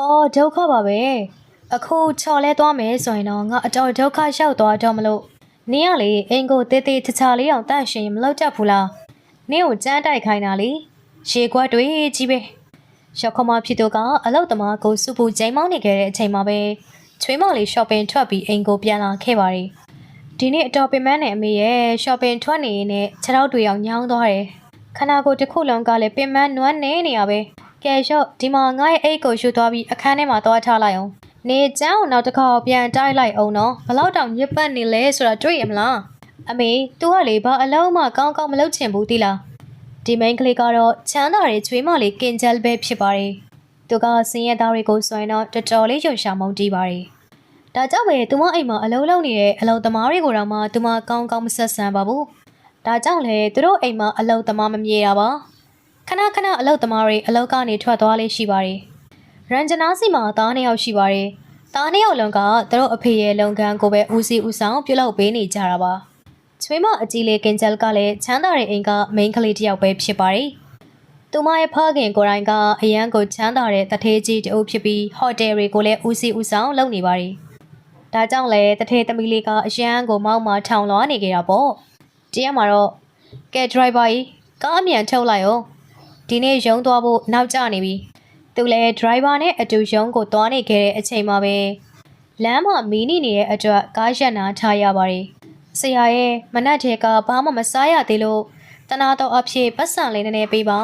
အော်ဒုက္ခပါပဲအခုချော်လဲသွားမယ်ဆိုရင်တော့ငါအတော်ဒုက္ခရောက်သွားတော့မလို့နင်းကလေအင်ကိုတေးသေးချာချာလေးအောင်တန့်ရှင်မလောက်တတ်ဘူးလားနင်းကိုကြမ်းတိုက်ခိုင်းတာလေရေခွက်တွေကြီးပဲရောက်ခမဖြစ်တော့ကအလောက်သမားကိုစုပူချိန်မောင်းနေခဲ့တဲ့အချိန်မှာပဲချွေးမလေး shopping ထွက်ပြီးအင်ကိုပြန်လာခဲ့ပါတယ်ဒီနေ့အတော်ပင်မနဲ့အမေရဲ့ shopping ထွက်နေရင်နဲ့ခြေထောက်တွေအောင်ညောင်းသွားတယ်ခနာကိုတစ်ခုလုံးကလည်းပင်မနွမ်းနေနေရပဲ ကဲရှော့ဒီမှာငါ့ရဲ့အိတ်ကိုယူသွားပြီးအခန်းထဲမှာသွားထားလိုက်အောင်နေချမ်းအောင်နောက်တစ်ခါပြန်တိုက်လိုက်အောင်နော်ဘလောက်တောင်ညစ်ပတ်နေလဲဆိုတာတွေ့ရမလားအမေ तू ကလေဘာအလုံးမကောင်းကောင်းမလုပ်ချင်ဘူးတိလားဒီမိန်းကလေးကတော့ချမ်းသာတဲ့ချွေးမလေးကင်ဂျယ်ပဲဖြစ်ပါတယ်သူကစင်ရသားတွေကိုဆိုရင်တော့တော်တော်လေးရုံရှာမုန်းတီးပါတယ်ဒါကြောင့်ပဲသူမအိမ်မှာအလုံးလုံးနေတဲ့အလုံးသမားတွေကိုတော့မှသူမကောင်းကောင်းမဆက်ဆံပါဘူးဒါကြောင့်လေသူတို့အိမ်မှာအလုံးသမားမမြင်တာပါ ခဏခဏအလုတ်သမားတွေအလုတ်ကနေထွက်သွားလေးရှိပါတယ်။ရန်ဂျနာစီမှာသားနှစ်ယောက်ရှိပါတယ်။သားနှစ်ယောက်လုံးကသူတို့အဖေရဲ့လုပ်ငန်းကိုပဲဦးစီးဦးဆောင်ပြုလုပ်ပေးနေကြတာပါ။ချွေးမအကြီးလေးကင်ဂျယ်ကလည်းချမ်းသာတဲ့အိမ်ကမိန်းကလေးတစ်ယောက်ပဲဖြစ်ပါတယ်။သူမရဲ့ဖခင်ကိုယ်တိုင်ကအရန်ကိုချမ်းသာတဲ့တထေးကြီးတအုပ်ဖြစ်ပြီးဟိုတယ်တွေကိုလည်းဦးစီးဦးဆောင်လုပ်နေပါတယ်။ဒါကြောင့်လည်းတထေးသမီးလေးကအရန်ကိုမောက်မှထောင်လွှားနေကြတာပေါ့။တရက်မှာတော့ကဲဒရိုက်ဘာကြီးကားအမြန်ထုတ်လိုက်အောင် ဒီနေ့ရုံးသွားဖို့နောက်ကျနေပြီ။သူလည်း driver နဲ့အတူရုံးကိုသွားနေခဲ့တဲ့အချိန်မှာပဲလမ်းမှာမီးနေနေတဲ့အတွက်ကားရက်နာထားရပါတယ်။ဆရာရဲ့မနက်ထဲကဘာမှမစားရသေးလို့တနာတော့အဖြစ်ပတ်စံလေးနည်းနည်းပေးပါ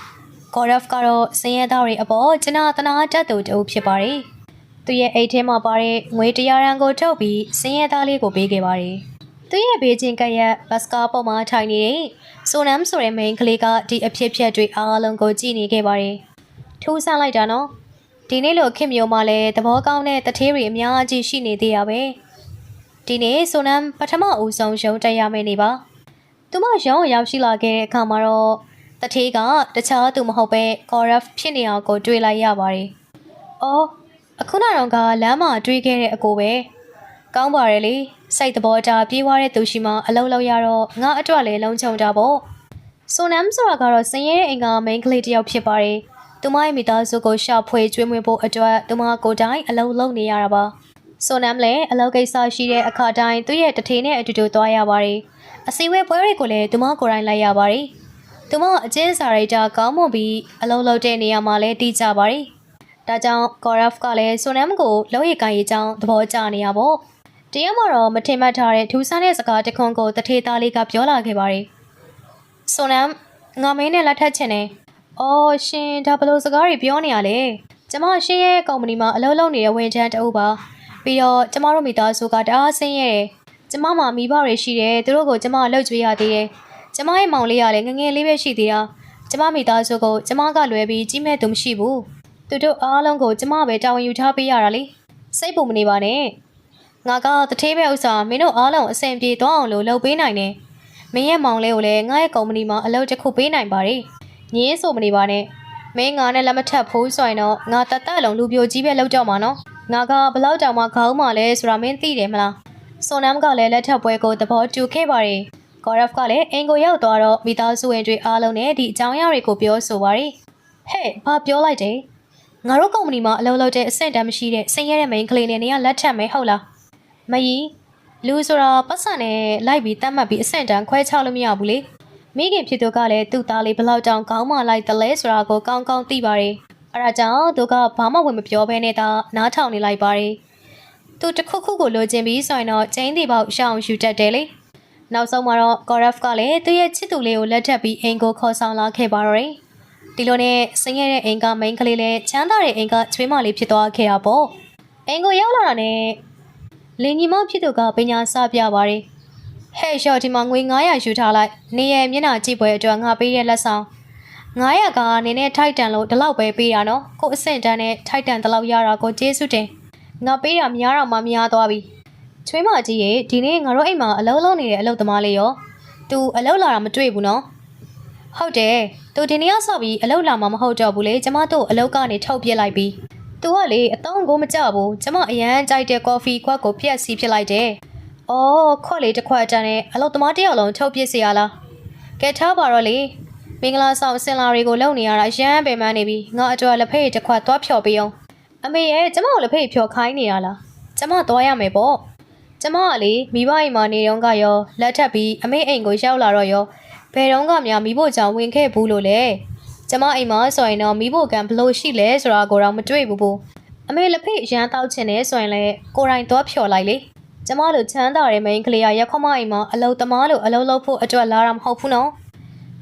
။ Goref ကတော့စင်ရဲသားတွေအပေါ်ကျွန်တော်တနာတတ်သူတူဖြစ်ပါတယ်။သူရဲ့အိတ်ထဲမှာပါတဲ့ငွေတရာရန်ကိုထုတ်ပြီးစင်ရဲသားလေးကိုပေးခဲ့ပါတယ်။ သူရဲ့ဘေးချင်းကရက်ဘတ်စကားပေါ်မှာထိုင်နေတဲ့ဆိုနမ်ဆိုတဲ့မိန်းကလေးကဒီအဖြစ်အပျက်တွေအားလုံးကိုကြည့်နေခဲ့ပါတယ်။ထူးဆန်းလိုက်တာနော်။ဒီနေ့လိုခင်မျိုးမှလည်းသဘောကောင်းတဲ့တထေးတွေအများကြီးရှိနေသေးရပဲ။ဒီနေ့ဆိုနမ်ပထမဦးဆုံးရုံးတက်ရမယ့်နေပါ။သူမရုံးရောက်ရှိလာခဲ့တဲ့အခါမှာတော့တထေးကတခြားသူမဟုတ်ပဲ Corrupt ဖြစ်နေအောင်ကိုတွေ့လိုက်ရပါတယ်။အော်အခုနကတော့ကလမ်းမှာတွေ့ခဲ့တဲ့အကိုပဲ။ကောင်းပါရဲ့လေ စိတ်သဘောထားပြေးွားတဲ့သူရှိမှအလုံးလုံးရတော့ငါအတွက်လည်းလုံးချုံတာပေါ့ဆိုနမ်ဆိုတာကတော့စင်ရဲတဲ့အိမ်ကမိန်းကလေးတစ်ယောက်ဖြစ်ပါတယ်သူမရဲ့မိသားစုကိုရှာဖွေကျွေးမွေးဖို့အတွက်သူမကိုယ်တိုင်အလုံးလုံးနေရတာပါဆိုနမ်လည်းအလုပ်ကိစ္စရှိတဲ့အခါတိုင်းသူ့ရဲ့တထေနဲ့အတူတူသွားရပါတယ်အစည်းအဝေးပွဲတွေကိုလည်းသူမကိုယ်တိုင်လိုက်ရပါတယ်သူမအကျဉ်းစာရိတ်တာကောင်းမွန်ပြီးအလုံးလုံးတဲ့နေရာမှာလည်းတီးကြပါတယ်ဒါကြောင့် Corrupt ကလည်းဆိုနမ်ကိုလောက်ရည်ကိုင်းရေးကြောင်းသဘောကျနေရပါ့ တရားမှာတော့မထင်မှတ်ထားတဲ့ထူးဆန်းတဲ့စကားတစ်ခွန်းကိုတထေသားလေးကပြောလာခဲ့ပါတယ်။ဆိုနမ်ငါမင်းနဲ့လက်ထပ်ချင်တယ်။အော်ရှင်ဒါဘယ်လိုစကားတွေပြောနေရလဲ။ကျမရှင်ရဲ့ကုမ္ပဏီမှာအလုပ်လုပ်နေတဲ့ဝန်ထမ်းတအုပ်ပါ။ပြီးတော့ကျမတို့မိသားစုကတအားဆင်းရဲတယ်။ကျမမှာမိဘတွေရှိတယ်သူတို့ကိုကျမလှုပ်ကြွေးရသေးတယ်။ကျမရဲ့မောင်လေးကလည်းငယ်ငယ်လေးပဲရှိသေးတာ။ကျမမိသားစုကိုကျမကလွယ်ပြီးကြီးမဲ့သူမရှိဘူး။သူတို့အားလုံးကိုကျမပဲတာဝန်ယူထားပေးရတာလေ။စိတ်ပူမနေပါနဲ့။ ငါကတထေးပဲဥစ္စာမင်းတို့အားလုံးအဆင်ပြေသွားအောင်လို့လုပ်ပေးနိုင်တယ်။မင်းရဲ့မောင်လေးကိုလည်းငါရဲ့ကုမ္ပဏီမှာအလုပ်တစ်ခုပေးနိုင်ပါတယ်။ညင်းဆိုမနေပါနဲ့။မင်းငါနဲ့လက်မထပ်ဖို့ဆိုရင်တော့ငါတသက်လုံးလူပြိုကြီးပဲလုပ်တော့မှာနော်။ငါကဘလောက်တောင်မှခေါင်းမှလဲဆိုတာမင်းသိတယ်မလား။ဆိုနမ်ကလည်းလက်ထပ်ပွဲကိုသဘောတူခဲ့ပါတယ်။ Goref ကလည်းအင်ကိုရောက်သွားတော့မိသားစုဝင်တွေအားလုံးနဲ့ဒီအကြောင်းအရာတွေကိုပြောဆိုပါတယ်။ဟဲ့ဘာပြောလိုက်တယ်။ငါတို့ကုမ္ပဏီမှာအလုပ်လုပ်တဲ့အဆင့်တန်းမရှိတဲ့ဆင်းရဲတဲ့မိန်းကလေးနဲ့နေရလက်ထပ်မယ်ဟုတ်လား။ မကြီးလူဆိုတာပတ်စံနဲ့လိုက်ပြီးတတ်မှတ်ပြီးအဆင့်တန်းခွဲခြားလို့မရဘူးလေမိခင်ဖြစ်သူကလည်းသူ့သားလေးဘလောက်တောင်ကောင်းမှလိုက်တလဲဆိုတာကိုကောင်းကောင်းသိပါတယ်အဲဒါကြောင့်သူကဘာမှဝင်မပြောဘဲနဲ့သာနားထောင်နေလိုက်ပါတယ်သူတစ်ခုခုကိုလိုချင်ပြီးဆိုရင်တော့ကျင်းတီပေါက်ရှောင်းယူတတ်တယ်လေနောက်ဆုံးမှာတော့ Coref ကလည်းသူ့ရဲ့ချစ်သူလေးကိုလက်ထပ်ပြီးအိမ်ကိုခေါ်ဆောင်လာခဲ့ပါတော့တယ်ဒီလိုနဲ့ဆင်းရဲတဲ့အိမ်ကမိန်းကလေးလည်းချမ်းသာတဲ့အိမ်ကချွေးမလေးဖြစ်သွားခဲ့တာပေါ့အိမ်ကိုရောက်လာတာနဲ့ လင်ညီမဖြစ်သူကပညာစပြပါတယ်ဟဲ့ရှော့ဒီမှာငွေ900ယူထားလိုက်နေရမျက်နှာကြည့်ပွဲအတွက်ငါပေးတဲ့လက်ဆောင်900ကနင်းနဲ့ထိုက်တန်လို့ဒီလောက်ပဲပေးတာနော်ကိုအဆင့်တန်းနဲ့ထိုက်တန်ဒီလောက်ရတာကိုကျေးဇူးတင်ငါပေးတာများတော့မှများသွားပြီချွေးမကြီးရေဒီနေ့ငါတို့အိမ်မှာအလုပ်လုပ်နေတဲ့အလုပ်သမားလေးရော तू အလုပ်လာတာမတွေ့ဘူးနော်ဟုတ်တယ် तू ဒီနေ့ကစပြီးအလုပ်လာမှာမဟုတ်တော့ဘူးလေကျမတို့အလုပ်ကနေထုတ်ပြစ်လိုက်ပြီ तू ကလေအတော့ကိုမကြဘူးကျမအရန်ကြိုက်တဲ့ကော်ဖီခွက်ကိုဖျက်စီးဖြစ်လိုက်တယ်။အော်ခွက်လေးတစ်ခွက်တန်းနဲ့အလုပ်သမားတစ်ယောက်လုံးထုတ်ပြစ်စီရလား။ကဲထားပါတော့လေမင်္ဂလာဆောင်အစင်လာတွေကိုလုံနေရတာရမ်းပင်ပန်းနေပြီငါအတွက်လက်ဖက်ရည်တစ်ခွက်သွားဖြော်ပေးအောင်အမေရဲ့ကျမကိုလက်ဖေးဖြော်ခိုင်းနေရလားကျမသွားရမယ်ပေါ့ကျမကလေမိဘအိမ်မှာနေတော့ကရောလက်ထပ်ပြီးအမေအိမ်ကိုရောက်လာတော့ရောဘယ်တော့မှများမိဖို့ကြောင့်ဝင်ခဲ့ဘူးလို့လေ ကျမအိမ်မှာဆိုရင်တော့မိဖို့ကံဘလို့ရှိလဲဆိုတာကိုတော့မတွေ့ဘူးဘူးအမေလက်ဖေးရမ်းတောက်ချင်နေဆိုရင်လေကိုယ်တိုင်သွားဖြော်လိုက်လေကျမတို့ချမ်းသာတဲ့မိန်းကလေးကရက်ခမအိမ်မှာအလုသမားလို့အလုလုပ်ဖို့အတွက်လာတာမဟုတ်ဘူးနော်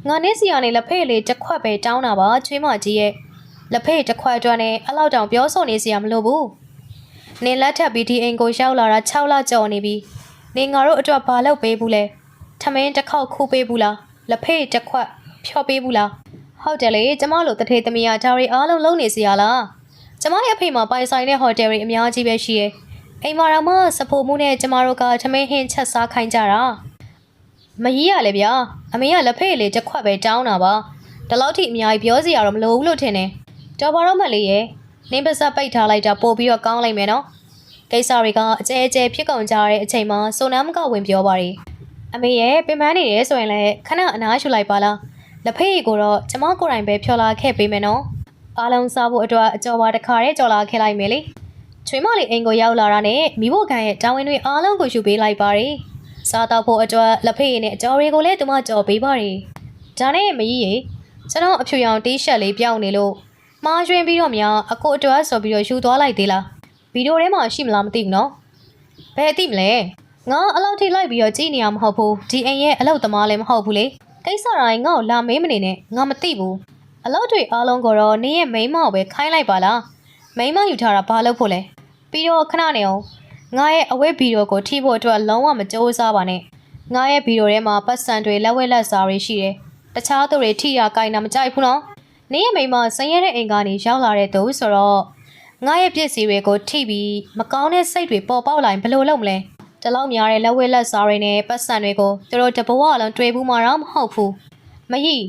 ငါနေ့စီကနေလက်ဖေးလေးတစ်ခွက်ပဲတောင်းတာပါချွေးမကြီးရဲ့လက်ဖေးတစ်ခွက်အတွက်နဲ့အလောက်တောင်ပြောဆိုနေစရာမလိုဘူး။နင်လက်ထပ်ပြီးဒီအိမ်ကိုရောက်လာတာ6လကျော်နေပြီ။နင်ငါတို့အတွက်ဘာလုပ်ပေးဘူးလဲ။ထမင်းတစ်ခေါက်ခူးပေးဘူးလား။လက်ဖေးတစ်ခွက်ဖြော်ပေးဘူးလား။ ဟုတ်တယ်လေကျမတို့တထေသမီးကဒါတွေအားလုံးလုပ်နေစရာလား။ကျမရဲ့အဖေမှာပိုင်ဆိုင်တဲ့ဟိုတယ်တွေအများကြီးပဲရှိရဲ့။အိမ်မှာတော့မှစဖိုမှုနဲ့ကျမတို့ကထမင်းဟင်းချက်စားခိုင်းကြတာ။မကြီးရလေဗျာ။အမေကလက်ဖေးလေးတစ်ခွက်ပဲတောင်းတာပါ။ဒီလောက်ထိအများကြီးပြောစရာတော့မလိုဘူးလို့ထင်တယ်။တော်ပါတော့မလေးရဲ့နင်းပါစပ်ပိတ်ထားလိုက်တာပို့ပြီးတော့ကောင်းလိုက်မယ်နော်ကိစ္စတွေကအကျဲအကျဲဖြစ်ကုန်ကြတဲ့အချိန်မှာစုံနှမ်းမကဝင်ပြောပါရီအမေရဲ့ပင်ပန်းနေတယ်ဆိုရင်လည်းခဏအနားယူလိုက်ပါလား လက်ဖေးကိုတော့ကျမကိုယ်တိုင်ပဲဖြော်လာခဲ့ပေးမယ်နော်အားလုံးစားဖို့အတွက်အကျော်ပါတစ်ခါတည်းကြော်လာခဲ့လိုက်မယ်လေချွေးမလေးအိမ်ကိုရောက်လာတာနဲ့မိဖို့ကန်ရဲ့တာဝန်တွေအားလုံးကိုယူပေးလိုက်ပါရီစားတော့ဖို့အတွက်လက်ဖေးနဲ့အကျော်တွေကိုလည်းသူမကြော်ပေးပါရီဒါနဲ့မကြီးရေကျွန်တော်အဖြူရောင်တီးရှပ်လေးပြောင်းနေလို့မှားရွှင်ပြီးတော့များအကိုအတွက်ဆိုပြီးတော့ယူသွားလိုက်သေးလားဗီဒီယိုထဲမှာရှိမလားမသိဘူးနော်ဘယ်သိမလဲငါအလောက်ထိလိုက်ပြီးတော့ကြည့်နေရမဟုတ်ဘူးဒီအိမ်ရဲ့အလောက်သမားလည်းမဟုတ်ဘူးလေ ကိစ္စတိုင်းငါ့ကိုလာမေးမနေနဲ့ငါမသိဘူးအလောက်တွေအားလုံးကိုတော့နင်းရဲ့မိန်းမကိုပဲခိုင်းလိုက်ပါလားမိန်းမယူထားတာဘာလို့ဖို့လဲပြီးတော့ခဏနေအောင်ငါရဲ့အဝတ်ဗီဒီယိုကိုထိဖို့အတွက်လုံးဝမကြိုးစားပါနဲ့ငါရဲ့ဗီဒီယိုထဲမှာပတ်စံတွေလက်ဝဲလက်စားတွေရှိတယ်တခြားသူတွေထိရကိုင်းတာမကြိုက်ဘူးနော်နင်းရဲ့မိန်းမဆင်းရဲတဲ့အိမ်ကနေရောက်လာတဲ့သူဆိုတော့ငါရဲ့ပြစ်စီတွေကိုထိပြီးမကောင်းတဲ့စိတ်တွေပေါ်ပေါက်လာရင်ဘယ်လိုလုပ်မလဲ တလောက်များတဲ့လက်ဝဲလက်စားတွေနဲ့ပတ်စံတွေကိုသူတို့တဘဝလုံးတွေ့ဘူးမှတော့မဟုတ်ဘူးမကြီး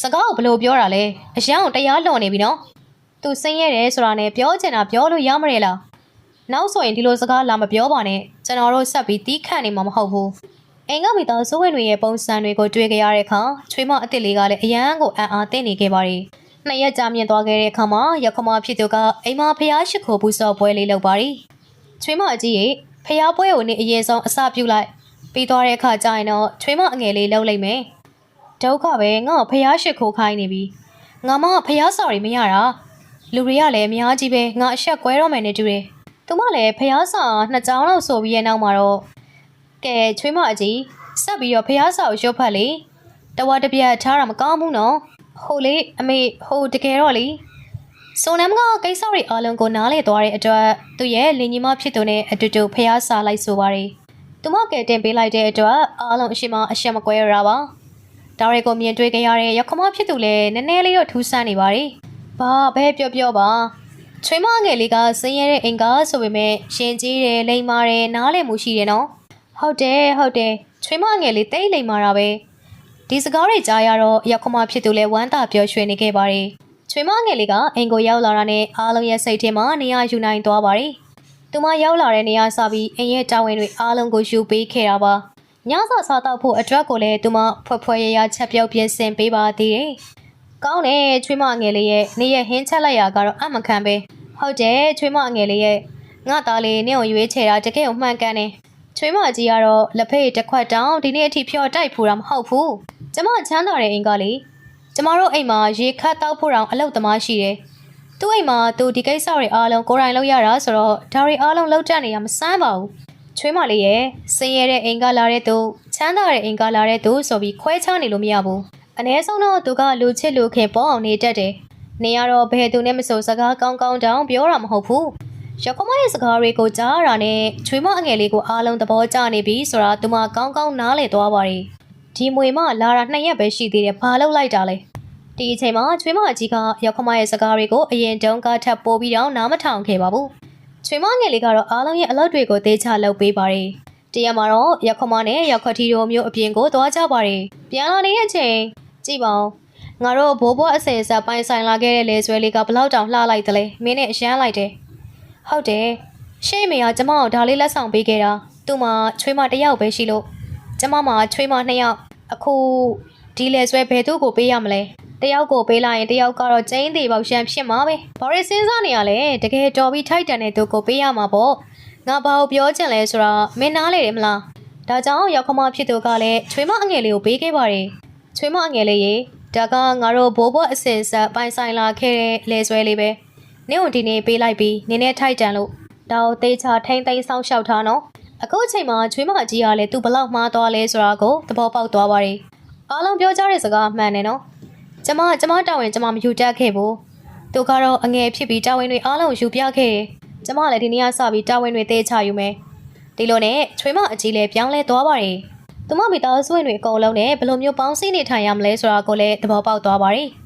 စကားကိုဘယ်လိုပြောတာလဲအရန်ကိုတရားလွန်နေပြီနော်သူဆင်းရဲတယ်ဆိုတာနဲ့ပြောချင်တာပြောလို့ရမရလားနောက်ဆိုရင်ဒီလိုစကားလာမပြောပါနဲ့ကျွန်တော်တို့ဆက်ပြီးတီးခတ်နေမှာမဟုတ်ဘူးအိမ်ကမိသားစုဝင်တွေရဲ့ပုံစံတွေကိုတွေ့ကြရတဲ့အခါချွေးမအစ်စ်လေးကလည်းအရန်ကိုအံ့အားသင့်နေခဲ့ပါတယ်နှစ်ရက်ကြာမြင့်သွားခဲ့တဲ့အခါမှာရခမဖြစ်သူကအိမ်မှာဖျားရှိခိုးဘူးစော်ပွဲလေးလုပ်ပါရီချွေးမအကြီးရေ ဖျားပွဲကိုနေအရင်ဆုံးအစပြုလိုက်ပြီးသွားတဲ့အခါကျရင်တော့ချွေးမအငယ်လေးလှုပ်လိုက်မယ်ဒုက္ခပဲငါ့ကိုဖျားရှိခိုးခိုင်းနေပြီငါမဖျားစော်ရီမရတာလူတွေကလည်းအများကြီးပဲငါအဆက်ကွဲတော့မယ်နေတူတယ်သူမလည်းဖျားစာနှစ်ကြောင်းလောက်ဆိုပြီးရဲ့နောက်မှာတော့ကဲချွေးမအကြီးဆက်ပြီးတော့ဖျားစာကိုရုပ်ဖတ်လေတဝါတစ်ပြက်ထားတာမကောင်းဘူးနော်ဟိုလေအမေဟိုတကယ်တော့လေ ဆိုနမ်ကကိစ္စတွေအလုံးကိုနားလေသွားတဲ့အတွက်သူရဲ့လင်ကြီးမဖြစ်သူနဲ့အတူတူဖျားစားလိုက်ဆိုပါရီသူမကဲတင်ပေးလိုက်တဲ့အတွက်အားလုံးအရှိမအရှက်မကွဲရတာပါဒါတွေကိုမြင်တွေ့ကြရတဲ့ရခမဖြစ်သူလည်းနည်းနည်းလေးတော့ထူးဆန်းနေပါရီဘာဘဲပြောပြောပါချွေးမငယ်လေးကစင်းရဲတဲ့အင်္ဂါဆိုပေမဲ့ရှင်ကြီးတယ်လိမ်မာတယ်နားလည်မှုရှိတယ်နော်ဟုတ်တယ်ဟုတ်တယ်ချွေးမငယ်လေးတိတ်လိမ်မာတာပဲဒီစကားတွေကြားရတော့ရောက်ခမဖြစ်သူလဲဝမ်းသာပျော်ရွှင်နေခဲ့ပါတယ်။ ချွေမငယ်လေးကအိမ်ကိုရောက်လာတာနဲ့အားလုံးရဲ့စိတ်ထဲမှာနေရာယူနိုင်သွားပါတယ်။သူမရောက်လာတဲ့နေရာစပြီးအိမ်ရဲ့တာဝန်တွေအားလုံးကိုယူပေးခဲ့တာပါ။ညစာစားတော့ဖို့အတွက်ကိုလည်းသူမဖွယ်ဖွယ်ရရချက်ပြုတ်ပြင်ဆင်ပေးပါသေးတယ်။ကောင်းတယ်ချွေမငယ်လေးရဲ့နေရဟင်းချက်လိုက်ရကတော့အမခံပဲ။ဟုတ်တယ်ချွေမငယ်လေးရဲ့ငါသားလေးနင့်ကိုရွေးချယ်တာတကယ်ကိုမှန်ကန်တယ်။ချွေမကြီးကတော့လက်ဖေးတစ်ခွက်တောင်ဒီနေ့အထိဖြော်တိုက်ဖူတာမဟုတ်ဘူး။ကျမချမ်းသာတဲ့အိမ်ကလေ ကျမတို့အိမ်မှာရေခတ်တောက်ဖို့တောင်အလုပ်သမားရှိတယ်။သူ့အိမ်မှာသူဒီကိစ္စတွေအားလုံးကိုယ်တိုင်လုပ်ရတာဆိုတော့ဒါတွေအားလုံးလုပ်တတ်နေရမစမ်းပါဘူး။ချွေးမလေးရဲ့စင်ရတဲ့အိမ်ကလာတဲ့သူချမ်းသာတဲ့အိမ်ကလာတဲ့သူဆိုပြီးခွဲခြားနေလို့မရဘူး။အ ਨੇ ဆုံးတော့သူကလူချစ်လူခင်ပေါ်အောင်နေတတ်တယ်။နေရတော့ဘယ်သူနဲ့မဆိုစကားကောင်းကောင်းတောင်ပြောတာမဟုတ်ဘူး။ရခမရဲ့စကားတွေကိုကြားရတာနဲ့ချွေးမအငယ်လေးကိုအားလုံးသဘောကျနေပြီဆိုတာသူမကောင်းကောင်းနားလည်သွားပါရီ။ ဒီမွေမလာတာနှစ်ရက်ပဲရှိသေးတယ်ဘာလုပ်လိုက်တာလဲ။ဒီအချိန်မှာချွေးမအကြီးကရခမရဲ့စကားတွေကိုအရင်တုန်းကထပ်ပိုးပြီးတော့နားမထောင်ခဲ့ပါဘူး။ချွေးမငယ်လေးကတော့အားလုံးရဲ့အလုပ်တွေကိုသေချာလုပ်ပေးပါရီ။တရက်မှာတော့ရခမနဲ့ရခတီတို့မျိုးအပြင်ကိုသွားကြပါရီ။ပြန်လာနေတဲ့အချိန်ကြည့်ပါဦး။ငါတို့ဘိုးဘွားအစင်ဆက်ပိုင်ဆိုင်လာခဲ့တဲ့လေဆွဲလေးကဘလောက်တောင်လှလိုက်တယ်လဲမင်းနဲ့အရန်လိုက်တယ်ဟုတ်တယ်ရှေ့မေကကျမကိုဒါလေးလက်ဆောင်ပေးခဲ့တာသူ့မှာချွေးမတစ်ယောက်ပဲရှိလို့ ကျမမှာချွေးမနှစ်ယောက်အခုဒီလေဆွဲဘယ်သူ့ကိုပေးရမလဲတယောက်ကိုပေးလိုက်ရင်တယောက်ကတော့ကျင်းသေးပေါက်ရှမ်းဖြစ်မှာပဲဘာလို့စဉ်းစားနေရလဲတကယ်တော်ပြီးထိုက်တန်တဲ့သူကိုပေးရမှာပေါ့ငါဘာကိုပြောချင်လဲဆိုတော့မင်းနားလေတယ်မလားဒါကြောင့်ရောက်ခမဖြစ်သူကလည်းချွေးမအငယ်လေးကိုပေးခဲ့ပါတယ်ချွေးမအငယ်လေးရေဒါကငါတို့ဘိုးဘွားအစင်ဆက်ပိုင်ဆိုင်လာခဲ့တဲ့လေဆွဲလေးပဲနင့်ကိုဒီနေ့ပေးလိုက်ပြီးနင်းနဲ့ထိုက်တန်လို့ဒါကိုတေးချထိမ့်သိမ်းဆောင်ရှောက်ထားနော် အခုအချိန်မှာချွေးမအကြီးကလည်းသူဘလောက်မှားသွားလဲဆိုတာကိုသဘောပေါက်သွားပါတယ်။အားလုံးပြောကြတဲ့စကားမှန်တယ်နော်။ကျမကျမတာဝန်ကျမမယူတတ်ခဲ့ဘူး။သူကတော့အငယ်ဖြစ်ပြီးတာဝန်တွေအားလုံးယူပြခဲ့တယ်။ကျမလည်းဒီနေ့ကစပြီးတာဝန်တွေသေးချယူမယ်။ဒီလိုနဲ့ချွေးမအကြီးလည်းပြောင်းလဲသွားပါတယ်။သူမမိသားစုဝင်တွေအကုန်လုံးနဲ့ဘယ်လိုမျိုးပေါင်းစည်းနေထိုင်ရမလဲဆိုတာကိုလည်းသဘောပေါက်သွားပါတယ်။